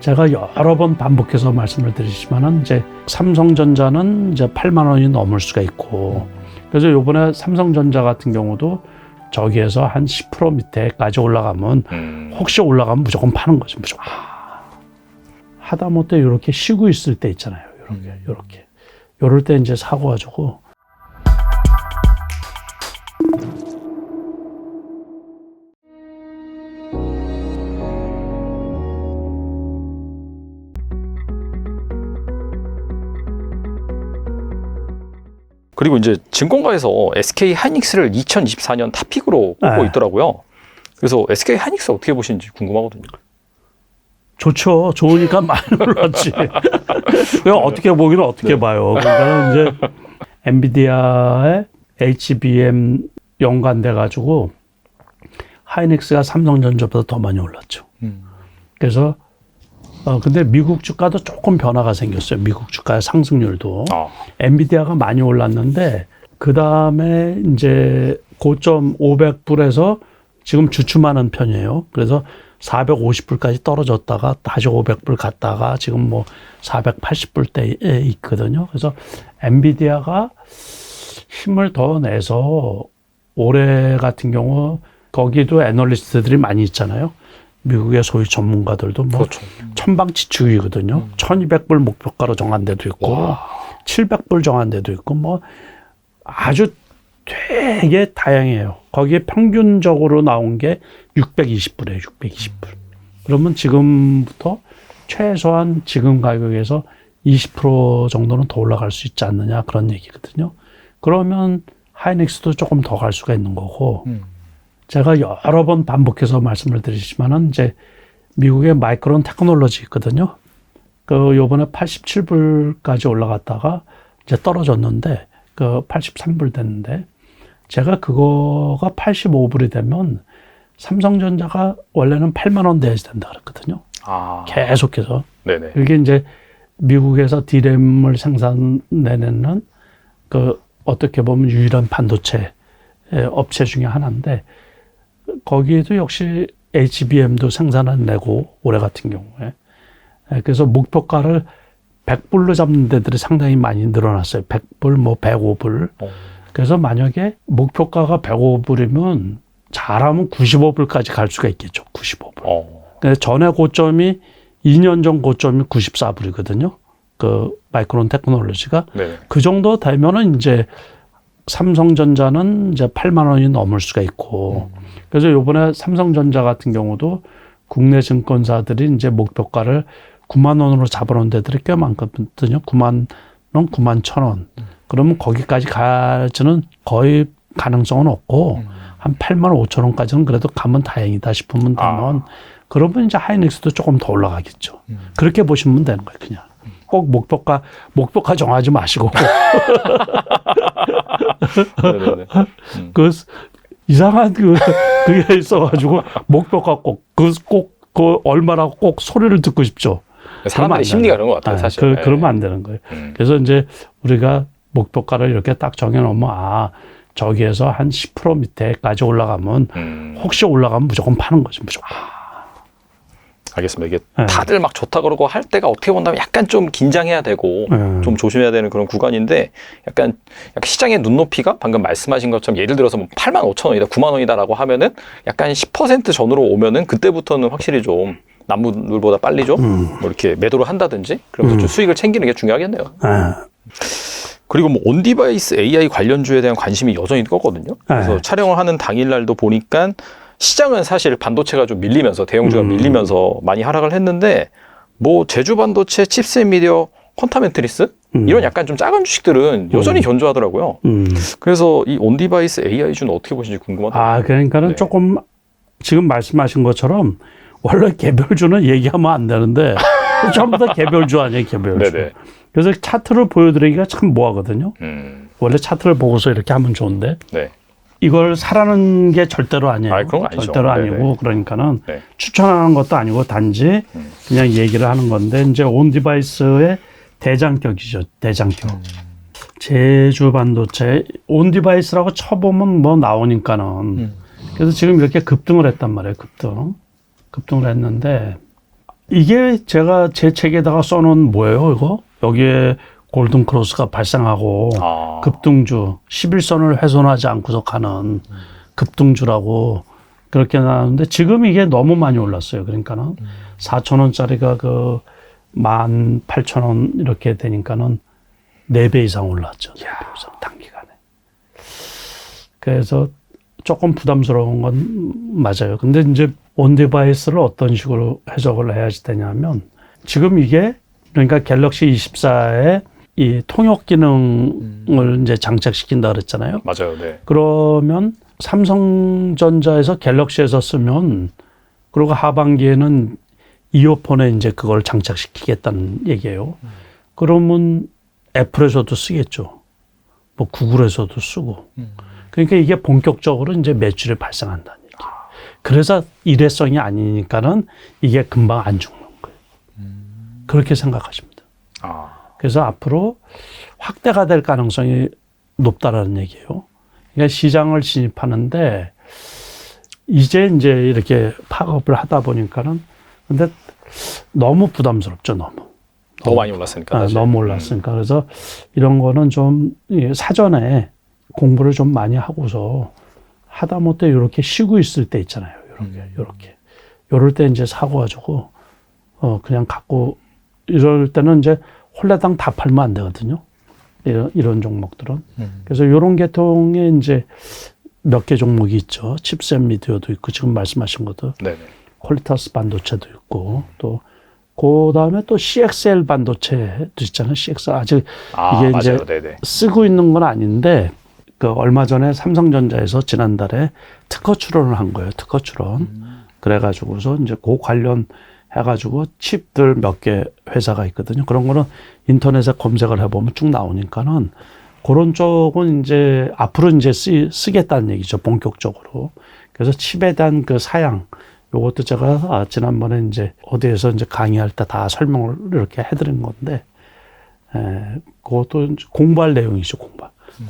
제가 여러 번 반복해서 말씀을 드리지만은 이제 삼성전자는 이제 8만 원이 넘을 수가 있고 그래서 요번에 삼성전자 같은 경우도 저기에서 한 10% 밑에까지 올라가면 음. 혹시 올라가면 무조건 파는 거죠 무조건. 하다못해 이렇게 쉬고 있을 때 있잖아요 이렇게 이렇게. 요럴 때 이제 사고 가지고 그리고 이제 증권가에서 SK 하이닉스를 2024년 탑픽으로 꼽고 네. 있더라고요. 그래서 SK 하이닉스 어떻게 보시는지 궁금하거든요. 좋죠. 좋으니까 많이 올랐지. 그 어떻게 보기는 어떻게 봐요. 그러니까 이제 엔비디아의 HBM 연관돼 가지고 하이닉스가 삼성전자보다 더 많이 올랐죠. 음. 그래서 어 근데 미국 주가도 조금 변화가 생겼어요. 미국 주가의 상승률도 아, 엔비디아가 많이 올랐는데 그 다음에 이제 고점 500불에서 지금 주춤하는 편이에요. 그래서 450불까지 떨어졌다가 다시 500불 갔다가 지금 뭐 480불대에 있거든요. 그래서 엔비디아가 힘을 더 내서 올해 같은 경우 거기도 애널리스트들이 많이 있잖아요. 미국의 소위 전문가들도 뭐 그렇죠. 천방지축이거든요. 1200불 목표가로 정한 데도 있고 와. 700불 정한 데도 있고 뭐 아주 되게 다양해요. 거기에 평균적으로 나온 게 620불이에요. 620불. 그러면 지금부터 최소한 지금 가격에서 20% 정도는 더 올라갈 수 있지 않느냐 그런 얘기거든요. 그러면 하이닉스도 조금 더 갈 수가 있는 거고 음. 제가 여러 번 반복해서 말씀을 드리지만은 이제 미국의 마이크론 테크놀로지 있거든요. 그 요번에 87불까지 올라갔다가 이제 떨어졌는데 그 83불 됐는데 제가 그거가 85불이 되면 삼성전자가 원래는 8만 원 돼야 된다 그랬거든요. 아, 계속해서 네네. 이게 이제 미국에서 디램을 생산내는 그 어떻게 보면 유일한 반도체 업체 중에 하나인데 거기에도 역시 HBM도 생산을 내고 올해 같은 경우에 예, 그래서 목표가를 100불로 잡는 데들이 상당히 많이 늘어났어요. 100불, 뭐 105불. 어. 그래서 만약에 목표가가 105불이면 잘하면 95불까지 갈 수가 있겠죠. 95불. 어. 근데 전에 고점이 2년 전 고점이 94불이거든요. 그 마이크론 테크놀로지가 네. 그 정도 되면은 이제 삼성전자는 이제 8만 원이 넘을 수가 있고 그래서 요번에 삼성전자 같은 경우도 국내 증권사들이 이제 목표가를 9만 원으로 잡아놓은 데들이 꽤 많거든요. 9만 원, 9만 천 원. 그러면 거기까지 가지는 거의 가능성은 없고 한 8만 5천 원까지는 그래도 가면 다행이다 싶으면 되면 그러면 이제 하이닉스도 조금 더 올라가겠죠. 그렇게 보시면 되는 거예요, 그냥. 꼭 목표가 목표가 정하지 마시고 네네네. 그 이상한 그 그게 있어가지고 목표가 꼭그꼭그 그 얼마라고 꼭 소리를 듣고 싶죠. 사람들의 심리가 되는 그런 것 같아요, 아, 사실. 그, 네. 그러면 안 되는 거예요. 음. 그래서 이제 우리가 목표가를 이렇게 딱 정해놓으면 아 저기에서 한 10% 밑에까지 올라가면 음. 혹시 올라가면 무조건 파는 거죠. 무조건. 알겠습니다. 이게 네. 다들 막 좋다 그러고 할 때가 어떻게 본다면 약간 좀 긴장해야 되고 네. 좀 조심해야 되는 그런 구간인데 약간, 약간 시장의 눈높이가 방금 말씀하신 것처럼 예를 들어서 뭐 8만 5천 원이다, 9만 원이다라고 하면은 약간 10% 전으로 오면은 그때부터는 확실히 좀 남들보다 빨리 좀뭐 음. 이렇게 매도를 한다든지 그러면서 좀 수익을 챙기는 게 중요하겠네요. 아, 그리고 뭐 온디바이스 AI 관련주에 대한 관심이 여전히 껐거든요. 그래서 네. 촬영을 하는 당일날도 보니까 시장은 사실 반도체가 좀 밀리면서 대형주가 음. 밀리면서 많이 하락을 했는데 뭐 제주 반도체, 칩셋 미디어, 퀀타멘트리스 음. 이런 약간 좀 작은 주식들은 여전히 견조하더라고요. 음. 그래서 이 온디바이스 AI 주는 어떻게 보시는지 궁금하다. 아, 그러니까는 네. 조금 지금 말씀하신 것처럼 원래 개별주는 얘기하면 안 되는데 전부 다 개별주 아니에요, 개별주. 네네. 그래서 차트를 보여드리기가 참 뭐하거든요. 음, 원래 차트를 보고서 이렇게 하면 좋은데 네. 이걸 사라는 게 절대로 아니에요. 그런 거 아니죠. 절대로 네네. 아니고 그러니까는 네. 추천하는 것도 아니고 단지 음. 그냥 얘기를 하는 건데 이제 온 디바이스의 대장격이죠. 대장격. 음. 제주 반도체 온 디바이스라고 쳐보면 뭐 나오니까는 음. 그래서 지금 이렇게 급등을 했단 말이에요. 급등. 급등을 했는데 이게 제가 제 책에다가 써놓은 뭐예요, 이거? 여기에 골든 크로스가 발생하고 아. 급등주 11선을 훼손하지 않고서 가는 급등주라고 그렇게 나왔는데 지금 이게 너무 많이 올랐어요. 그러니까는 4천 원짜리가 그 18,000원 이렇게 되니까는 4배 이상 올랐죠. 4배 이상 단기간에. 그래서 조금 부담스러운 건 맞아요. 근데 이제 온디바이스를 어떤 식으로 해석을 해야지 되냐면 지금 이게 그러니까 갤럭시 24에 이 통역 기능을 이제 장착시킨다 그랬잖아요. 맞아요. 네. 그러면 삼성전자에서 갤럭시에서 쓰면 그리고 하반기에는 이어폰에 이제 그걸 장착시키겠다는 얘기예요. 그러면 애플에서도 쓰겠죠. 뭐 구글에서도 쓰고. 그러니까 이게 본격적으로 이제 매출이 발생한다는 얘기예요. 그래서 일회성이 아니니까는 이게 금방 안 죽는 거예요. 그렇게 생각하시면 돼요. 아. 그래서 앞으로 확대가 될 가능성이 높다라는 얘기예요. 그러니까 시장을 진입하는데 이제 이제 이렇게 팝업을 하다 보니까는 근데 너무 부담스럽죠, 너무. 너무 많이 올랐으니까. 아. 너무 올랐으니까 그래서 이런 거는 좀 이, 사전에 공부를 좀 많이 하고서 하다못해 이렇게 쉬고 있을 때 있잖아요. 이렇게 이렇게 이럴 때 이제 사고 가지고 어 그냥 갖고 이럴 때는 이제 홀레당 다 팔면 안 되거든요. 이런 이런 종목들은 음. 그래서 이런 계통에 이제 몇 개 종목이 있죠. 칩셋 미디어도 있고 지금 말씀하신 것도 네네. 퀄리타스 반도체도 있고 또 그다음에 또 CXL 반도체도 있잖아요. CXL 아직 아, 이게 맞아요. 이제 네네. 쓰고 있는 건 아닌데 그 얼마 전에 삼성전자에서 지난달에 특허 출원을 한 거예요. 특허 출원. 그래가지고서 이제 그 관련 해가지고 칩들 몇 개 회사가 있거든요. 그런 거는 인터넷에 검색을 해보면 쭉 나오니까는 그런 쪽은 이제 앞으로 이제 쓰, 쓰겠다는 얘기죠. 본격적으로. 그래서 칩에 대한 그 사양 요것도 제가 아, 지난번에 이제 어디에서 이제 강의할 때 다 설명을 이렇게 해드린 건데 에, 그것도 이제 공부할 내용이죠, 공부.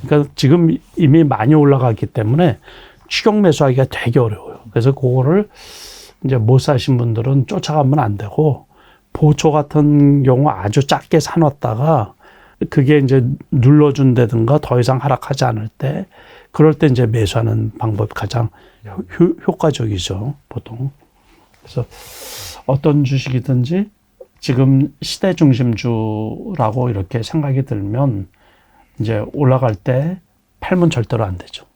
그러니까 지금 이미 많이 올라갔기 때문에 추격 매수하기가 되게 어려워요. 그래서 그거를 이제 못 사신 분들은 쫓아가면 안 되고 보초 같은 경우 아주 작게 사놨다가 그게 이제 눌러준다든가 더 이상 하락하지 않을 때 그럴 때 이제 매수하는 방법이 가장 효, 효과적이죠, 보통. 그래서 어떤 주식이든지 지금 시대 중심주라고 이렇게 생각이 들면 이제 올라갈 때 팔면 절대로 안 되죠.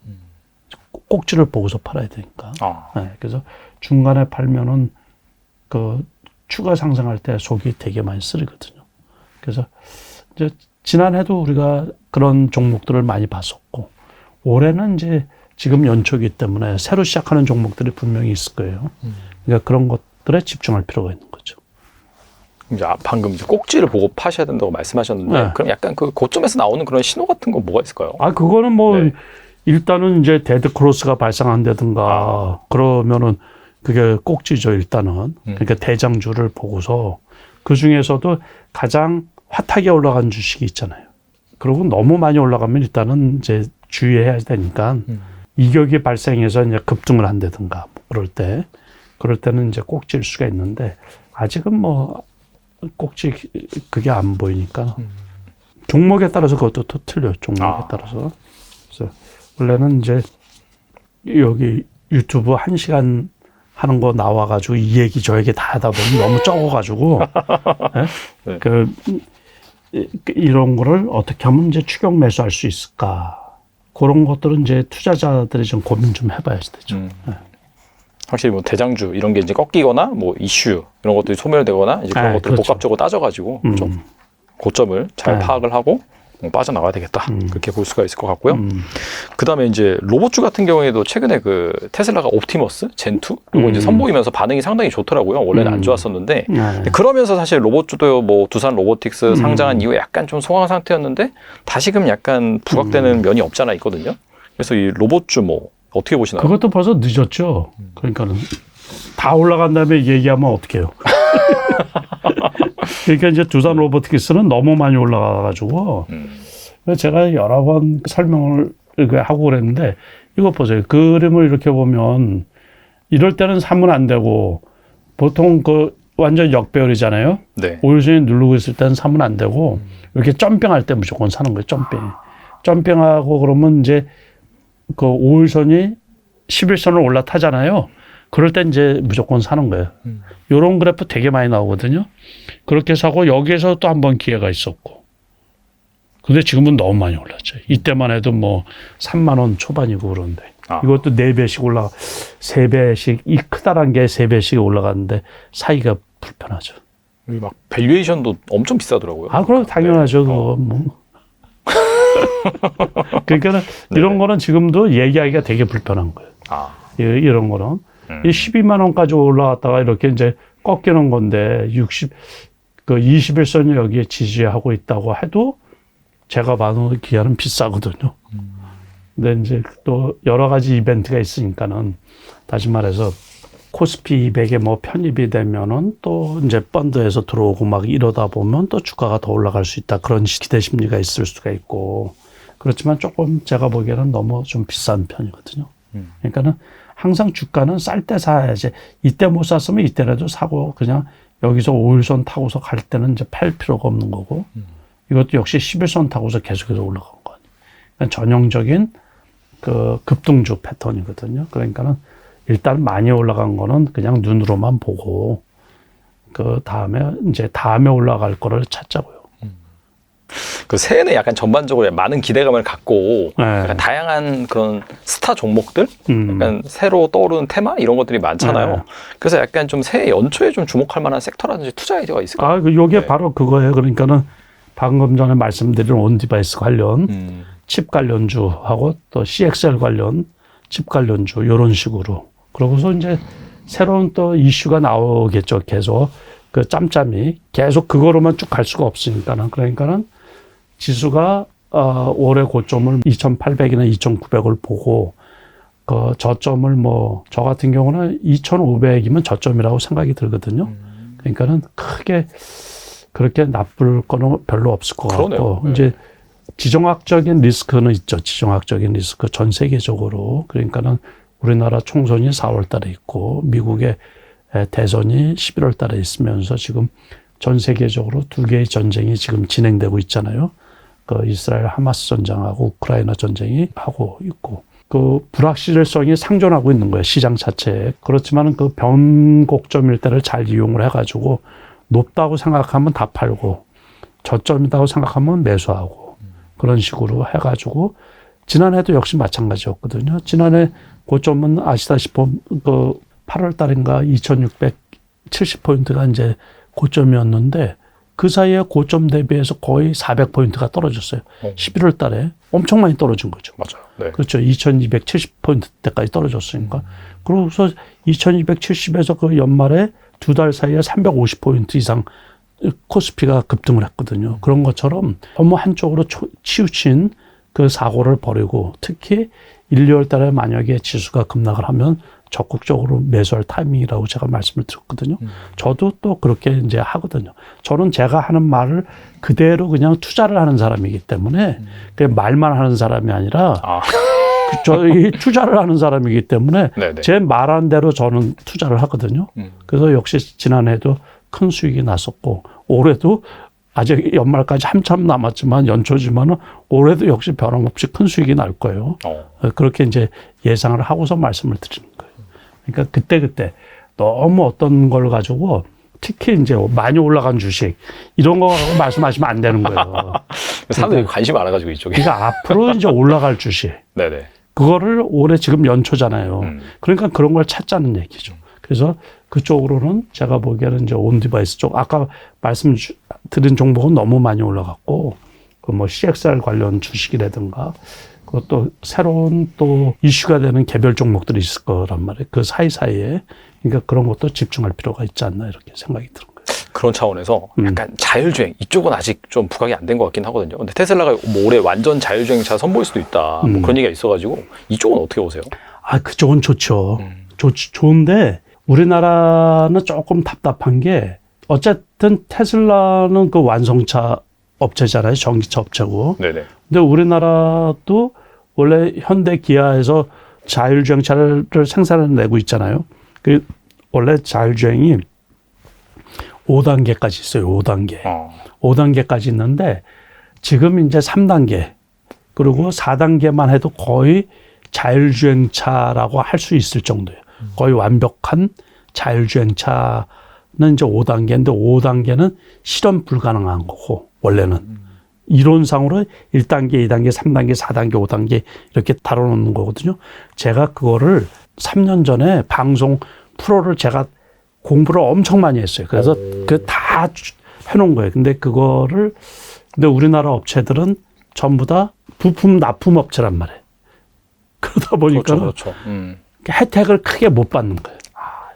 꼭지를 보고서 팔아야 되니까. 아. 네, 그래서 중간에 팔면은 그 추가 상승할 때 속이 되게 많이 쓰리거든요. 그래서 이제 지난해도 우리가 그런 종목들을 많이 봤었고 올해는 이제 지금 연초기 때문에 새로 시작하는 종목들이 분명히 있을 거예요. 그러니까 그런 것들에 집중할 필요가 있는 거죠. 이제 아, 방금 이제 꼭지를 보고 파셔야 된다고 말씀하셨는데 네. 그럼 약간 그 고점에서 나오는 그런 신호 같은 건 뭐가 있을까요? 아 그거는 뭐 네. 일단은 이제 데드 크로스가 발생한다든가 아. 그러면은 그게 꼭지죠 일단은 음. 그러니까 대장주를 보고서 그 중에서도 가장 핫하게 올라간 주식이 있잖아요. 그리고 너무 많이 올라가면 일단은 이제 주의해야 되니까 음. 이격이 발생해서 이제 급등을 한다든가 뭐 그럴 때 그럴 때는 이제 꼭지일 수가 있는데 아직은 뭐 꼭지 그게 안 보이니까 종목에 따라서 그것도 또 틀려요. 종목에 아. 따라서. 그래서 원래는 이제 여기 유튜브 한 시간 하는 거 나와가지고 이 얘기 저 얘기 다 하다 보면 너무 적어가지고 예? 네. 그 이- 이런 거를 어떻게 하면 이제 추격 매수할 수 있을까 그런 것들은 이제 투자자들이 좀 고민 좀 해봐야지 되죠. 음. 확실히 뭐 대장주 이런 게 이제 꺾이거나 뭐 이슈 이런 것들이 소멸되거나 이제 그런 아, 것들을 그렇죠. 복합적으로 따져가지고 음. 좀 고점을 잘 네. 파악을 하고 뭐 빠져나가야 되겠다 음. 그렇게 볼 수가 있을 것 같고요. 음. 그 다음에 이제 로봇주 같은 경우에도 최근에 그 테슬라가 옵티머스 젠2 이거 이제 음. 선보이면서 반응이 상당히 좋더라고요. 원래는 음. 안 좋았었는데 네. 그러면서 사실 로봇주도 뭐 두산 로보틱스 음. 상장한 이후에 약간 좀 소강 상태였는데 다시금 약간 부각되는 음. 면이 없잖아 있거든요. 그래서 이 로봇주 뭐 어떻게 보시나요? 그것도 벌써 늦었죠. 그러니까는 다 올라간 다음에 얘기하면 어떡해요. 그러니까 이제 두산 로보틱스는 너무 많이 올라가가지고 음. 제가 여러 번 설명을 그 하고 그랬는데 이거 보세요. 그림을 이렇게 보면 이럴 때는 사면 안 되고 보통 그 완전 역배열이잖아요. 네. 오일선이 누르고 있을 때는 사면 안 되고 이렇게 점핑할 때 무조건 사는 거예요. 점핑. 점핑하고 그러면 이제 그 오일선이 11선을 올라타잖아요. 그럴 때 이제 무조건 사는 거예요. 요런 그래프 되게 많이 나오거든요. 그렇게 사고 여기에서 또 한 번 기회가 있었고. 근데 지금은 너무 많이 올랐죠. 이때만 해도 뭐 3만 원 초반이고 그런데. 아. 이것도 네배씩 올라가, 세배씩 이 크다란 게 세배씩 올라가는데 사이가 불편하죠. 여기 막 밸류에이션도 엄청 비싸더라고요. 아, 그럼 당연하죠. 네. 그거 어. 뭐. 그러니까 이런 거는 지금도 얘기하기가 되게 불편한 거예요. 아. 이- 이런 거는. 음. 이 12만 원까지 올라갔다가 이렇게 이제 꺾이는 건데 60, 그 21선이 여기에 지지하고 있다고 해도 제가 봐도 기아는 비싸거든요. 근데 이제 또 여러 가지 이벤트가 있으니까는 다시 말해서 코스피 200에 뭐 편입이 되면은 또 이제 펀드에서 들어오고 막 이러다 보면 또 주가가 더 올라갈 수 있다. 그런 기대 심리가 있을 수가 있고. 그렇지만 조금 제가 보기에는 너무 좀 비싼 편이거든요. 음. 그러니까는 항상 주가는 쌀 때 사야지. 이때 못 샀으면 이때라도 사고 그냥 여기서 5일선 타고서 갈 때는 이제 팔 필요가 없는 거고. 이것도 역시 11선 타고서 계속해서 올라간 거 아니에요. 그러니까 전형적인 그 급등주 패턴이거든요. 그러니까는 일단 많이 올라간 거는 그냥 눈으로만 보고 그 다음에 이제 다음에 올라갈 거를 찾자고요. 그 새해는 약간 전반적으로 많은 기대감을 갖고 네. 약간 다양한 그런 스타 종목들, 음. 약간 새로 떠오르는 테마 이런 것들이 많잖아요. 네. 그래서 약간 좀 새해 연초에 좀 주목할 만한 섹터라든지 투자 아이디어가 있을까요? 아, 그 요게 네. 바로 그거예요. 그러니까는 방금 전에 말씀드린 온 디바이스 관련 음. 칩 관련주하고 또 CXL 관련 칩 관련주 이런 식으로 그러고서 이제 새로운 또 이슈가 나오겠죠. 계속 그 짬짬이 계속 그거로만 쭉 갈 수가 없으니까는 그러니까는 지수가 어, 올해 고점을 2,800이나 2,900을 보고 그 저점을 뭐 저 같은 경우는 2,500이면 저점이라고 생각이 들거든요. 그러니까는 크게 그렇게 나쁠 거는 별로 없을 것 그러네요. 같고 네. 이제 지정학적인 리스크는 있죠. 지정학적인 리스크 전 세계적으로 그러니까는 우리나라 총선이 4월 달에 있고 미국의 에, 대선이 11월 달에 있으면서 지금 전 세계적으로 두 개의 전쟁이 지금 진행되고 있잖아요. 그 이스라엘 하마스 전쟁하고 우크라이나 전쟁이 하고 있고 그 불확실성이 상존하고 있는 거예요. 시장 자체에. 그렇지만 그 변곡점일 때를 잘 이용을 해가지고 높다고 생각하면 다 팔고 저점이라고 생각하면 매수하고 그런 식으로 해가지고 지난해도 역시 마찬가지였거든요. 지난해 고점은 아시다시피 그 8월 달인가 2670 포인트가 이제 고점이었는데 그 사이에 고점 대비해서 거의 400포인트가 떨어졌어요. 어. 11월 달에 엄청 많이 떨어진 거죠. 맞아요. 네. 그렇죠. 2270포인트 때까지 떨어졌으니까. 그러고서 2270에서 그 연말에 두 달 사이에 350포인트 이상 코스피가 급등을 했거든요. 그런 것처럼 너무 한쪽으로 초- 치우친 그 사고를 버리고 특히 1, 2월 달에 만약에 지수가 급락을 하면 적극적으로 매수할 타이밍이라고 제가 말씀을 드렸거든요. 저도 또 그렇게 이제 하거든요. 저는 제가 하는 말을 그대로 그냥 투자를 하는 사람이기 때문에 그 말만 하는 사람이 아니라 아, 저희 투자를 하는 사람이기 때문에 네네. 제 말한 대로 저는 투자를 하거든요. 음. 그래서 역시 지난해도 큰 수익이 났었고 올해도 아직 연말까지 한참 남았지만 연초지만은 올해도 역시 변함없이 큰 수익이 날 거예요. 어. 어, 그렇게 이제 예상을 하고서 말씀을 드리는 거예요. 그러니까 그때 그때 너무 어떤 걸 가지고 특히 이제 많이 올라간 주식 이런 거 말씀하시면 안 되는 거예요. 사람들이 관심이 많아가지고 이쪽에. 그러니까 앞으로 이제 올라갈 주식 네네. 그거를 올해 지금 연초잖아요. 음. 그러니까 그런 걸 찾자는 얘기죠. 그래서 그쪽으로는 제가 보기에는 이제 온 디바이스 쪽 아까 말씀 주- 드린 종목은 너무 많이 올라갔고 그 뭐 CXR 관련 주식이라든가 그것도 새로운 또 이슈가 되는 개별 종목들이 있을 거란 말이에요. 그 사이사이에 그러니까 그런 것도 집중할 필요가 있지 않나 이렇게 생각이 거예요. 그런 차원에서 음. 약간 자율주행 이쪽은 아직 좀 부각이 안 된 것 같긴 하거든요. 근데 테슬라가 뭐 올해 완전 자율주행 차 선보일 수도 있다. 뭐 음. 그런 얘기가 있어가지고 이쪽은 어떻게 보세요? 아, 그쪽은 좋죠. 음. 좋, 좋은데 우리나라는 조금 답답한 게 어쨌든 테슬라는 그 완성차 업체잖아요. 전기차 업체고. 네네. 근데 우리나라도 원래 현대 기아에서 자율주행차를 생산해내고 있잖아요. 그 원래 자율주행이 5단계까지 있어요. 5단계. 어. 5단계까지 있는데 지금 이제 3단계 그리고 4단계만 해도 거의 자율주행차라고 할 수 있을 정도예요. 거의 완벽한 자율주행차는 이제 5단계인데 5단계는 실현 불가능한 거고 원래는 이론상으로 1단계, 2단계, 3단계, 4단계, 5단계 이렇게 다뤄놓는 거거든요. 제가 그거를 3년 전에 방송 프로를 제가 공부를 엄청 많이 했어요. 그래서 그 다 해놓은 거예요. 근데 그거를 근데 우리나라 업체들은 전부 다 부품 납품 업체란 말이에요. 그러다 보니까 그렇죠, 는 그렇죠. 음. 혜택을 크게 못 받는 거예요.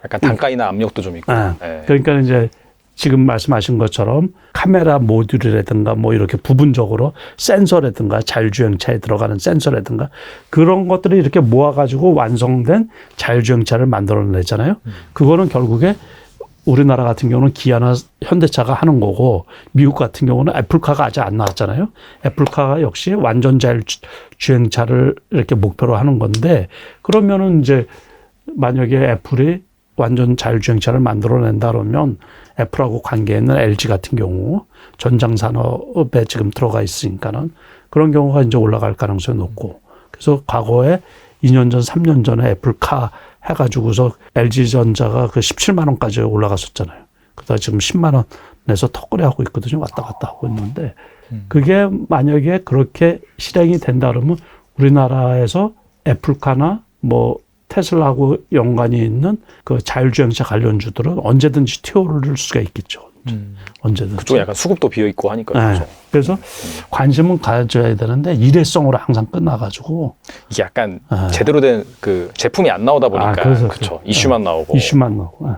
약간 단가이나 압력도 좀 있고. 예. 예. 그러니까 이제 지금 말씀하신 것처럼 카메라 모듈이라든가 뭐 이렇게 부분적으로 센서라든가 자율주행차에 들어가는 센서라든가 그런 것들이 이렇게 모아가지고 완성된 자율주행차를 만들어내잖아요. 그거는 결국에 우리나라 같은 경우는 기아나 현대차가 하는 거고 미국 같은 경우는 애플카가 아직 안 나왔잖아요. 애플카가 역시 완전 자율 주행차를 이렇게 목표로 하는 건데 그러면은 이제 만약에 애플이 완전 자율주행차를 만들어낸다 그러면 애플하고 관계 있는 LG 같은 경우 전장 산업에 지금 들어가 있으니까는 그런 경우가 이제 올라갈 가능성이 높고 그래서 과거에 2년 전, 3년 전에 애플카 해가지고서 LG 전자가 그 17만 원까지 올라갔었잖아요. 그러다 지금 10만 원에서 턱걸이 하고 있거든요. 왔다 갔다 하고 있는데 그게 만약에 그렇게 실행이 된다 그러면 우리나라에서 애플카나 뭐 테슬라하고 연관이 있는 그 자율주행차 관련주들은 언제든지 튀어오를 수가 있겠죠. 음. 언제든지. 그쪽에 약간 수급도 비어 있고 하니까 네. 그렇죠. 그래서 관심은 가져야 되는데 일회성으로 항상 끝나가지고 이게 약간 아. 제대로 된 그 제품이 안 나오다 보니까 아, 그렇죠. 이슈만 나오고 이슈만 나오고. 예.